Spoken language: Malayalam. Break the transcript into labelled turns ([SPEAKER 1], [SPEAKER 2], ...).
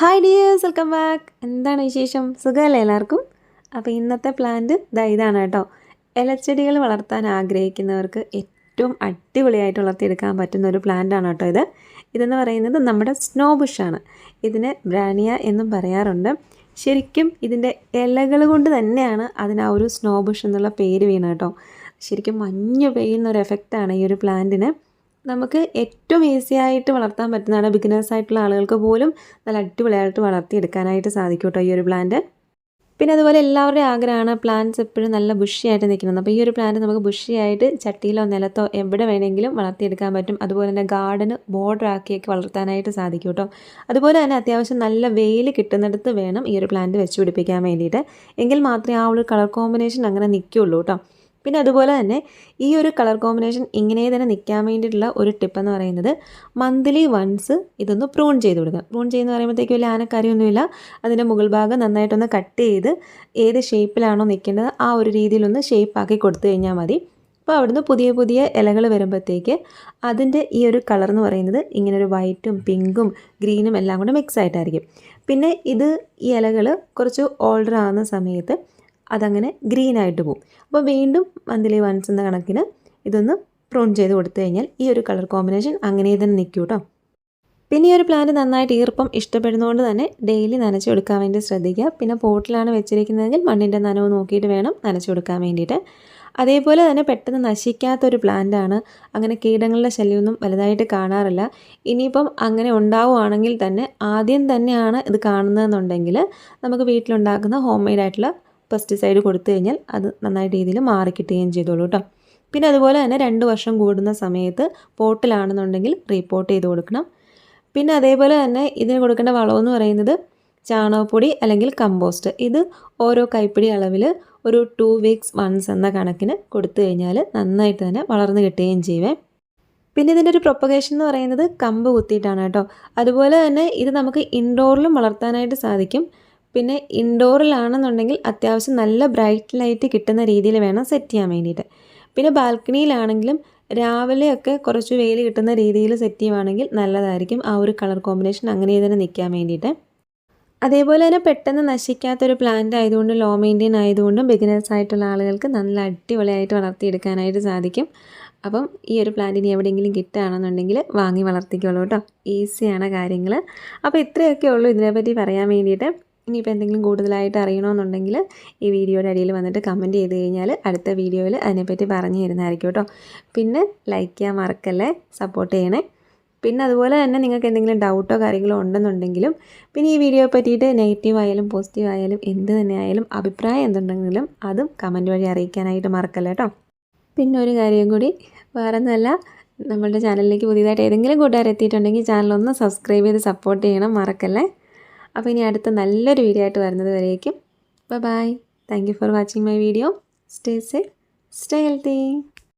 [SPEAKER 1] ഹായ് ഡിയേഴ്സ് വെൽക്കം ബാക്ക് എന്താണ് വിശേഷം? സുഖമല്ലേ എല്ലാവർക്കും? അപ്പോൾ ഇന്നത്തെ പ്ലാന്റ് ഇതാ ഇതാണ് കേട്ടോ. ഇലച്ചെടികൾ വളർത്താൻ ആഗ്രഹിക്കുന്നവർക്ക് ഏറ്റവും അടിപൊളിയായിട്ട് വളർത്തിയെടുക്കാൻ പറ്റുന്ന ഒരു പ്ലാന്റ് ആണ് കേട്ടോ ഇത്. ഇതെന്ന് പറയുന്നത് നമ്മുടെ സ്നോ ബുഷാണ് ഇതിന് ബ്രാനിയ എന്നും പറയാറുണ്ട്. ശരിക്കും ഇതിന്റെ ഇലകൾ കൊണ്ട് തന്നെയാണ് അതിന് ആ ഒരു സ്നോ ബുഷ് എന്നുള്ള പേര് വീണ് കേട്ടോ. ശരിക്കും മഞ്ഞ് പെയ്യുന്ന ഒരു എഫക്റ്റാണ് ഈ ഒരു പ്ലാന്റിന് നമുക്ക് ഏറ്റവും ഈസി ആയിട്ട് വളർത്താൻ പറ്റുന്നതാണ് ബിഗിനേഴ്സ് ആയിട്ടുള്ള ആളുകൾക്ക് പോലും നല്ല അടിപൊളിയായിട്ട് വളർത്തിയെടുക്കാനായിട്ട് സാധിക്കും കേട്ടോ ഈ ഒരു പ്ലാന്റ് പിന്നെ അതുപോലെ എല്ലാവരുടെയും ആഗ്രഹമാണ് പ്ലാന്റ്സ് എപ്പോഴും നല്ല ബുഷിയായിട്ട് നിൽക്കുന്നത് അപ്പോൾ ഈ ഒരു പ്ലാന്റ് നമുക്ക് ബുഷിയായിട്ട് ചട്ടിയിലോ നിലത്തോ എവിടെ വേണമെങ്കിലും വളർത്തിയെടുക്കാൻ പറ്റും. അതുപോലെ തന്നെ ഗാർഡന് ബോർഡർ ആക്കിയൊക്കെ വളർത്താനായിട്ട് സാധിക്കും കേട്ടോ അതുപോലെ തന്നെ അത്യാവശ്യം നല്ല വെയിൽ കിട്ടുന്നിടത്ത് വേണം ഈ ഒരു പ്ലാന്റ് വെച്ച് പിടിപ്പിക്കാൻ വേണ്ടിയിട്ട്. എങ്കിൽ മാത്രമേ ആ ഒരു കളർ കോമ്പിനേഷൻ അങ്ങനെ നിൽക്കുകയുള്ളൂ കേട്ടോ. പിന്നെ അതുപോലെ തന്നെ ഈ ഒരു കളർ കോമ്പിനേഷൻ ഇങ്ങനെ തന്നെ നിൽക്കാൻ വേണ്ടിയിട്ടുള്ള ഒരു ടിപ്പ് എന്ന് പറയുന്നത് മന്ത്ലി വൺസ് ഇതൊന്ന് പ്രൂൺ ചെയ്ത് കൊടുക്കുക. പ്രൂൺ ചെയ്യുന്ന പറയുമ്പോഴത്തേക്കും വലിയ ആനക്കാരിയൊന്നുമില്ല അതിന്റെ മുകൾ ഭാഗം നന്നായിട്ടൊന്ന് കട്ട് ചെയ്ത് ഏത് ഷേപ്പിലാണോ നിൽക്കേണ്ടത് ആ ഒരു രീതിയിലൊന്ന് ഷേപ്പാക്കി കൊടുത്തു കഴിഞ്ഞാൽ മതി. അപ്പോൾ അവിടുന്ന് പുതിയ പുതിയ ഇലകൾ വരുമ്പോഴത്തേക്ക് അതിന്റെ ഈ ഒരു കളർ എന്ന് പറയുന്നത് ഇങ്ങനെ ഒരു വൈറ്റും പിങ്കും ഗ്രീനും എല്ലാം കൂടെ മിക്സ് ആയിട്ടായിരിക്കും. പിന്നെ ഇത് ഈ ഇലകൾ കുറച്ച് ഓൾഡർ ആകുന്ന സമയത്ത് അതങ്ങനെ ഗ്രീൻ ആയിട്ട് പോകും അപ്പോൾ വീണ്ടും മന്ത്ലി വൺസ് എന്ന കണക്കിന് ഇതൊന്ന് പ്രൂൺ ചെയ്ത് കൊടുത്തു കഴിഞ്ഞാൽ ഈ ഒരു കളർ കോമ്പിനേഷൻ അങ്ങനെ തന്നെ നിൽക്കും കേട്ടോ പിന്നെ ഈ ഒരു പ്ലാന്റ് നന്നായിട്ട് ഈർപ്പം ഇഷ്ടപ്പെടുന്നതുകൊണ്ട് തന്നെ ഡെയിലി നനച്ചു കൊടുക്കാൻ വേണ്ടി ശ്രദ്ധിക്കുക. പിന്നെ പോട്ടിലാണ് വെച്ചിരിക്കുന്നതെങ്കിൽ മണ്ണിന്റെ നനവ് നോക്കിയിട്ട് വേണം നനച്ചു കൊടുക്കാൻ വേണ്ടിയിട്ട്. അതേപോലെ തന്നെ പെട്ടെന്ന് നശിക്കാത്തൊരു പ്ലാന്റാണ് അങ്ങനെ കീടങ്ങളുടെ ശല്യമൊന്നും വലുതായിട്ട് കാണാറില്ല. ഇനിയിപ്പം അങ്ങനെ ഉണ്ടാവുകയാണെങ്കിൽ തന്നെ ആദ്യം തന്നെയാണ് ഇത് കാണുന്നതെന്നുണ്ടെങ്കിൽ നമുക്ക് വീട്ടിലുണ്ടാക്കുന്ന ഹോം മെയ്ഡ് ആയിട്ടുള്ള പെസ്റ്റിസൈഡ് കൊടുത്തു കഴിഞ്ഞാൽ അത് നന്നായിട്ട് രീതിയിൽ മാറിക്കിട്ടുകയും ചെയ്തോളൂ കേട്ടോ പിന്നെ അതുപോലെ തന്നെ രണ്ട് വർഷം കൂടുന്ന സമയത്ത് പോട്ടിലാണെന്നുണ്ടെങ്കിൽ റീപോർട്ട് ചെയ്ത് കൊടുക്കണം. പിന്നെ അതേപോലെ തന്നെ ഇതിന് കൊടുക്കേണ്ട വളമെന്ന് പറയുന്നത് ചാണകപ്പൊടി അല്ലെങ്കിൽ കമ്പോസ്റ്റ് ഇത് ഓരോ കൈപ്പിടി അളവിൽ ഒരു ടു വീക്സ് വൺസ് എന്ന കണക്കിന് കൊടുത്തു കഴിഞ്ഞാൽ നന്നായിട്ട് തന്നെ വളർന്നു കിട്ടുകയും ചെയ്യുവേ. പിന്നെ ഇതിന്റെ ഒരു പ്രൊപ്പഗേഷൻ എന്ന് പറയുന്നത് കമ്പ് കുത്തിയിട്ടാണ് കേട്ടോ. അതുപോലെ തന്നെ ഇത് നമുക്ക് ഇൻഡോറിലും വളർത്താനായിട്ട് സാധിക്കും. പിന്നെ ഇൻഡോറിലാണെന്നുണ്ടെങ്കിൽ അത്യാവശ്യം നല്ല ബ്രൈറ്റ് ലൈറ്റ് കിട്ടുന്ന രീതിയിൽ വേണം സെറ്റ് ചെയ്യാൻ വേണ്ടിയിട്ട്. പിന്നെ ബാൽക്കണിയിലാണെങ്കിലും രാവിലെയൊക്കെ കുറച്ച് വെയിൽ കിട്ടുന്ന രീതിയിൽ സെറ്റ് ചെയ്യുവാണെങ്കിൽ നല്ലതായിരിക്കും. ആ ഒരു കളർ കോമ്പിനേഷൻ അങ്ങനെ തന്നെ നിൽക്കാൻ വേണ്ടിയിട്ട്. അതേപോലെ തന്നെ പെട്ടെന്ന് നശിക്കാത്തൊരു പ്ലാന്റ് ആയതുകൊണ്ട് ലോ മെയിന്റെയിൻ ആയതുകൊണ്ടും ബിഗിനേഴ്സ് ആയിട്ടുള്ള ആളുകൾക്ക് നല്ല അടിപൊളിയായിട്ട് വളർത്തിയെടുക്കാനായിട്ട് സാധിക്കും. അപ്പം ഈ ഒരു പ്ലാന്റിന് എവിടെയെങ്കിലും കിട്ടുകയാണെന്നുണ്ടെങ്കിൽ വാങ്ങി വളർത്തിക്കോളൂ കേട്ടോ. ഈസിയാണ് കാര്യങ്ങൾ അപ്പോൾ ഇത്രയൊക്കെ ഉള്ളൂ ഇതിനെപ്പറ്റി പറയാൻ വേണ്ടിയിട്ട്. ഇനിയിപ്പോൾ എന്തെങ്കിലും കൂടുതലായിട്ട് അറിയണമെന്നുണ്ടെങ്കിൽ ഈ വീഡിയോയുടെ അടിയിൽ വന്നിട്ട് കമന്റ് ചെയ്ത് കഴിഞ്ഞാൽ അടുത്ത വീഡിയോയിൽ അതിനെപ്പറ്റി പറഞ്ഞു തരുന്നതായിരിക്കും കേട്ടോ. പിന്നെ ലൈക്ക് ചെയ്യാൻ മറക്കല്ലേ സപ്പോർട്ട് ചെയ്യണേ. പിന്നെ അതുപോലെ തന്നെ നിങ്ങൾക്ക് എന്തെങ്കിലും ഡൗട്ടോ കാര്യങ്ങളോ ഉണ്ടെന്നുണ്ടെങ്കിലും പിന്നെ ഈ വീഡിയോയെ പറ്റിയിട്ട് നെഗറ്റീവ് ആയാലും പോസിറ്റീവ് ആയാലും എന്ത് തന്നെ ആയാലും അഭിപ്രായം എന്തുണ്ടെങ്കിലും അതും കമന്റ് വഴി അറിയിക്കാനായിട്ട് മറക്കല്ല കേട്ടോ. പിന്നെ ഒരു കാര്യം കൂടി വേറെ ഒന്നല്ല നമ്മളുടെ ചാനലിലേക്ക് പുതിയതായിട്ട് ഏതെങ്കിലും കൂട്ടുകാരെത്തിയിട്ടുണ്ടെങ്കിൽ ചാനലൊന്ന് സബ്സ്ക്രൈബ് ചെയ്ത് സപ്പോർട്ട് ചെയ്യണം മറക്കല്ലേ. അപ്പോൾ ഇനി അടുത്ത നല്ലൊരു വീഡിയോ ആയിട്ട് വരുന്നത് വരേക്കും. Bye bye thank you for watching my video stay safe stay healthy